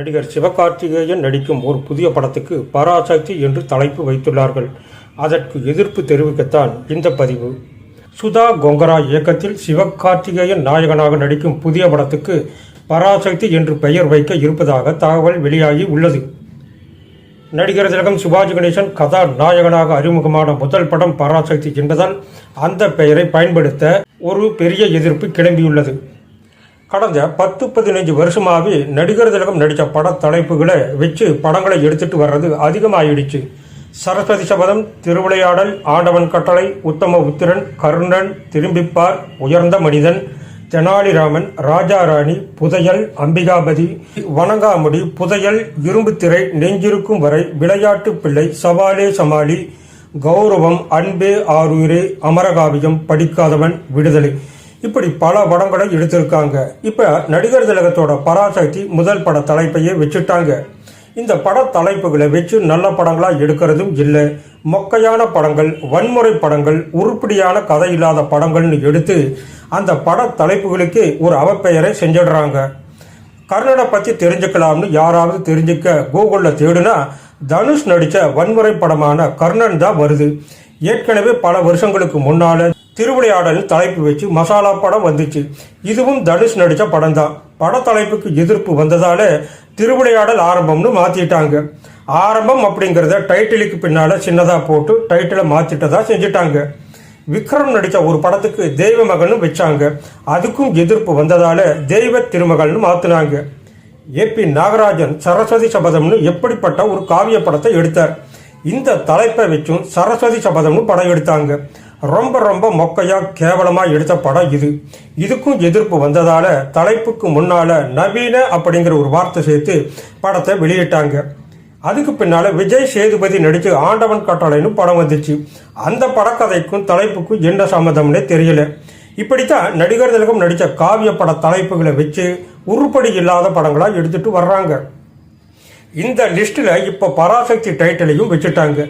நடிகர் சிவகார்த்திகேயன் நடிக்கும் ஒரு புதிய படத்துக்கு பராசக்தி என்று தலைப்பு வைத்துள்ளார்கள். அதற்கு எதிர்ப்பு தெரிவிக்கத்தான் இந்த பதிவு. சுதா கொங்கரா இயக்கத்தில் சிவகார்த்திகேயன் நாயகனாக நடிக்கும் புதிய படத்துக்கு பராசக்தி என்று பெயர் வைக்க இருப்பதாக தகவல் வெளியாகி உள்ளது. நடிகர் திலகம் சிவாஜி கணேசன் கதா நாயகனாக அறிமுகமான முதல் படம் பராசக்தி என்பதால் அந்த பெயரை பயன்படுத்த ஒரு பெரிய எதிர்ப்பு கிளம்பியுள்ளது. கடந்த பத்து பதினஞ்சு வருஷமாகவே நடிகர் திலகம் நடித்த பட தலைப்புகளை வச்சு படங்களை எடுத்துட்டு வர்றது அதிகமாகிடுச்சு சரஸ்வதி சபதம் திருவிளையாடல் ஆண்டவன் கட்டளை உத்தம உத்திரன் கருணன் திரும்பிப்பார் உயர்ந்த மனிதன் தெனாலிராமன் ராஜாராணி புதையல் அம்பிகாபதி வணங்காமுடி புதையல் இரும்புத்திரை நெஞ்சிருக்கும் வரை விளையாட்டு பிள்ளை சவாலே சமாளி கௌரவம் அன்பே ஆரூரே அமரகாவியம் படிக்காதவன் விடுதலை. இப்படி பல படங்களை எடுத்திருக்காங்க. இப்போ நடிகர் திலகத்தோட பராசக்தி முதல் பட தலைப்பையே வச்சுட்டாங்க. இந்த பட தலைப்புகளை வச்சு நல்ல படங்களாக எடுக்கிறதும் இல்லை. மொக்கையான படங்கள் வன்முறை படங்கள் உருப்படியான கதை இல்லாத படங்கள்னு எடுத்து அந்த பட தலைப்புகளுக்கு ஒரு அவப்பெயரை செஞ்சிடுறாங்க. கர்ணனை பற்றி தெரிஞ்சுக்கலாம்னு யாராவது தெரிஞ்சுக்க கூகுளில் தேடுனா தனுஷ் நடித்த வன்முறை படமான கர்ணன் தான் வருது. ஏற்கனவே பல வருஷங்களுக்கு முன்னால திருவிளையாடல் தலைப்பு வச்சு மசாலா படம் வந்துச்சு. இதுவும் தனுஷ் நடித்த படம் தான் பட தலைப்புக்கு எதிர்ப்பு வந்ததால் திருவிளையாடல் ஆரம்பம்னு மாற்றிட்டாங்க ஆரம்பம் அப்படிங்கிறத டைட்டிலுக்கு பின்னால் சின்னதாக போட்டு டைட்டிலை மாற்றிட்டதாக செஞ்சுட்டாங்க. விக்ரம் நடித்த ஒரு படத்துக்கு தெய்வ மகன்னு வச்சாங்க. அதுக்கும் எதிர்ப்பு வந்ததால் தெய்வ திருமகள்னு மாற்றினாங்க ஏபி நாகராஜன் சரஸ்வதி சபதம்னு எப்படிப்பட்ட ஒரு காவிய படத்தை எடுத்தார். இந்த தலைப்பை வச்சும் சரஸ்வதி சபதம்னு படம் எடுத்தாங்க. ரொம்ப ரொம்ப மொக்கையாக கேவலமாக எடுத்த படம் இது. இதுக்கும் எதிர்ப்பு வந்ததால் தலைப்புக்கு முன்னால நவீன அப்படிங்கிற ஒரு வார்த்தை சேர்த்து படத்தை வெளியிட்டாங்க. அதுக்கு பின்னால் விஜய் சேதுபதி நடித்து ஆண்டவன் கட்டளைன்னு படம் வந்துச்சு. அந்த படக்கதைக்கும் தலைப்புக்கும் என்ன சம்மந்தம்னே தெரியல. இப்படித்தான் நடிகர் திலகம் நடித்த காவிய பட தலைப்புகளை வச்சு உருப்படி இல்லாத படங்களாக எடுத்துட்டு வர்றாங்க. இந்த லிஸ்ட்டில் இப்போ பராசக்தி டைட்டிலையும் வச்சுட்டாங்க.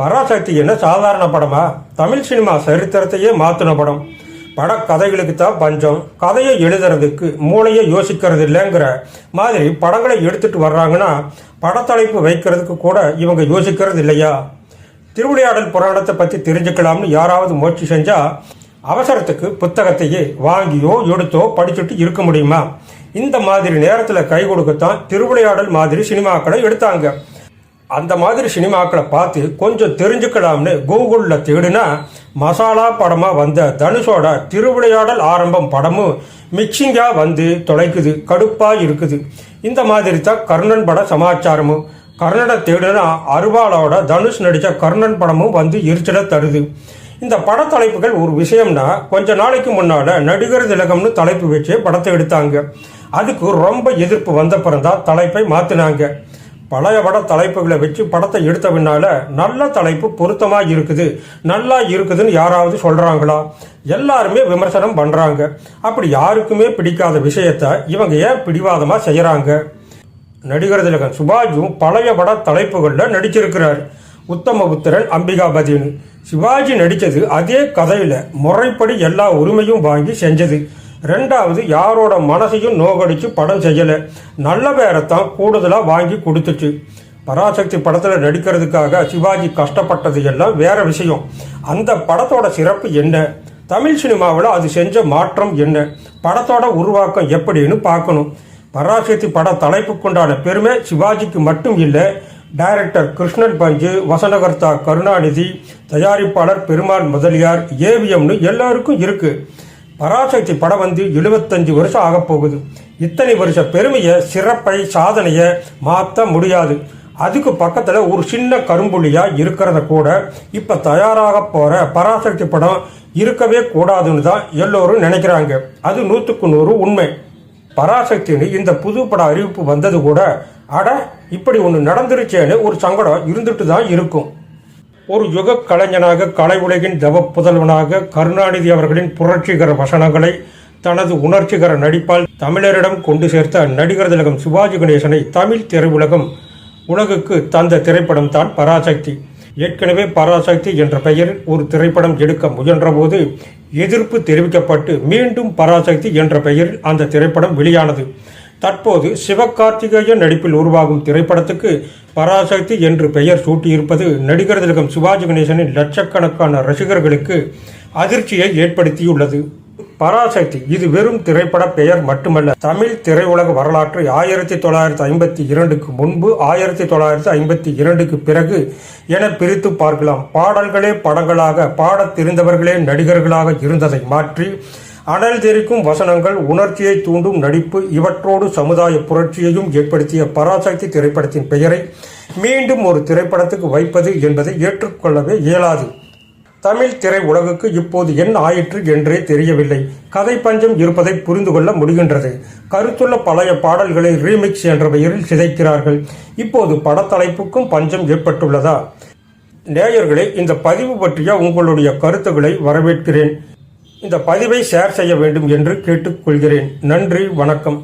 பராசக்தி என்ன சாதாரண படமா? தமிழ் சினிமா சரித்திரத்தையே மாற்றின படம். பட கதைகளுக்கு தான் பஞ்சம். கதையை எழுதுறதுக்கு மூளையை யோசிக்கிறது இல்லைங்கிற மாதிரி படங்களை எடுத்துட்டு வர்றாங்கன்னா படத்தலைப்பு வைக்கிறதுக்கு கூட இவங்க யோசிக்கிறது இல்லையா? திருவிளையாடல் புராணத்தை பற்றி தெரிஞ்சுக்கலாம்னு யாராவது முயற்சி செஞ்சால் அவசரத்துக்கு புத்தகத்தையே வாங்கியோ எடுத்தோ படிச்சுட்டு இருக்க முடியுமா? இந்த மாதிரி நேரத்தில் கை கொடுக்கத்தான் திருவிளையாடல் மாதிரி சினிமாக்களை எடுத்தாங்க. அந்த மாதிரி சினிமாக்களை பார்த்து கொஞ்சம் தெரிஞ்சுக்கலாம்னு கூகுளில் தேடினா மசாலா படமாக வந்த தனுஷோட திருவிளையாடல் ஆரம்பம் படமும் மிக்சிங்காக வந்து தொலைக்குது கடுப்பாக இருக்குது. இந்த மாதிரி தான் கர்ணன் பட சமாச்சாரமும். கர்ணனை தேடுனா அருவாளோட தனுஷ் நடித்த கர்ணன் படமும் வந்து எரிச்சலை தருது. இந்த பட தலைப்புகள் ஒரு விஷயம்னா கொஞ்ச நாளைக்கு முன்னால நடிகர் திலகம்னு தலைப்பு வச்சு படத்தை எடுத்தாங்க. அதுக்கு ரொம்ப எதிர்ப்பு வந்த பிறந்தான் தலைப்பை மாத்தினாங்க. பழைய பட தலைப்புகளை வச்சு படத்தை எடுத்த பின்னால நல்ல தலைப்பு பொருத்தமாக இருக்குது நல்லா இருக்குதுன்னு யாராவது சொல்றாங்களா? எல்லாருமே விமர்சனம் பண்றாங்க. அப்படி யாருக்குமே பிடிக்காத விஷயத்த இவங்க ஏன் பிடிவாதமா செய்யறாங்க? நடிகர் திலகன் சுபாஜும் பழைய பட தலைப்புகளில் நடிச்சிருக்கிறார். உத்தமபுத்திரன் அம்பிகாபதினு சிவாஜி நடித்தது அதே கதையில் முறைப்படி எல்லா உரிமையும் வாங்கி செஞ்சது. ரெண்டாவது யாரோட மனசையும் நோகடிச்சு படம் செய்யலை. நல்ல பேரைத்தான் கூடுதலாக வாங்கி கொடுத்துச்சு. பராசக்தி படத்தில் நடிக்கிறதுக்காக சிவாஜி கஷ்டப்பட்டது எல்லாம் வேற விஷயம். அந்த படத்தோட சிறப்பு என்ன? தமிழ் சினிமாவில் அது செஞ்ச மாற்றம் என்ன? படத்தோட உருவாக்கம் எப்படின்னு பார்க்கணும். பராசக்தி பட தலைப்புக்குண்டான பெருமை சிவாஜிக்கு மட்டும் இல்லை டைரக்டர் கிருஷ்ணன் பஞ்சு வசனகர்த்தா கருணாநிதி தயாரிப்பாளர் பெருமாள் முதலியார் ஏவிஎம்னு எல்லாருக்கும் இருக்குது பராசக்தி படம் வந்து எழுபத்தஞ்சு வருஷம் ஆக போகுது. இத்தனை வருஷ பெருமையை சிறப்பை சாதனையை மாற்ற முடியாது. அதுக்கு பக்கத்தில் ஒரு சின்ன கரும்புள்ளியா இருக்கிறத கூட இப்போ தயாராக போகிற பராசக்தி படம் இருக்கவே கூடாதுன்னு தான் எல்லோரும் நினைக்கிறாங்க. அது நூற்றுக்கு நூறு உண்மை. பராசக்தின்னு இந்த புது பட அறிவிப்பு வந்தது கூட அட இப்படி ஒன்று நடந்துருச்சேன்னு ஒரு சங்கடம் இருந்துட்டு தான் இருக்கும். ஒரு யுக கலைஞனாக கலை உலகின் தவ புதல்வனாக கருணாநிதி அவர்களின் புரட்சிகர வசனங்களை தனது உணர்ச்சிகர நடிப்பால் தமிழரிடம் கொண்டு சேர்த்த நடிகர் திலகம் சிவாஜி கணேசனை தமிழ் திரையுலகம் உலகுக்கு தந்த திரைப்படம் தான் பராசக்தி. ஏற்கனவே பராசக்தி என்ற பெயரில் ஒரு திரைப்படம் எடுக்க முயன்றபோது எதிர்ப்பு தெரிவிக்கப்பட்டு மீண்டும் பராசக்தி என்ற பெயரில் அந்த திரைப்படம் வெளியானது. தற்போது சிவகார்த்திகேயன் நடிப்பில் உருவாகும் திரைப்படத்துக்கு பராசக்தி என்று பெயர் சூட்டியிருப்பது நடிகர் திலகம் சிவாஜி கணேசனின் லட்சக்கணக்கான ரசிகர்களுக்கு அதிர்ச்சியை ஏற்படுத்தியுள்ளது. பராசக்தி இது வெறும் திரைப்பட பெயர் மட்டுமல்ல தமிழ் திரையுலக வரலாற்றை ஆயிரத்தி தொள்ளாயிரத்தி ஐம்பத்தி இரண்டுக்கு முன்பு ஆயிரத்தி தொள்ளாயிரத்தி ஐம்பத்தி இரண்டுக்கு பிறகு என பிரித்து பார்க்கலாம். பாடல்களே படங்களாக பாடத் தெரிந்தவர்களே நடிகர்களாக இருந்ததை மாற்றி அனல் தெரிக்கும் வசனங்கள் உணர்ச்சியை தூண்டும் நடிப்பு இவற்றோடு சமுதாய புரட்சியையும் ஏற்படுத்திய பராசக்தி திரைப்படத்தின் பெயரை மீண்டும் ஒரு திரைப்படத்துக்கு வைப்பது என்பதை ஏற்றுக்கொள்ளவே இயலாது. தமிழ் திரை உலகுக்கு இப்போது என்ன ஆயிற்று என்றே தெரியவில்லை. கதை பஞ்சம் இருப்பதை புரிந்து கொள்ள முடிகின்றது. கருத்துள்ள பழைய பாடல்களை ரீமிக்ஸ் என்ற பெயரில் சிதைக்கிறார்கள். இப்போது படத்தலைப்புக்கும் பஞ்சம் ஏற்பட்டுள்ளதா? நேயர்களே இந்த பதிவு பற்றிய உங்களுடைய கருத்துக்களை வரவேற்கிறேன். இந்த பதிவை ஷேர் செய்ய வேண்டும் என்று கேட்டுக்கொள்கிறேன். நன்றி வணக்கம்.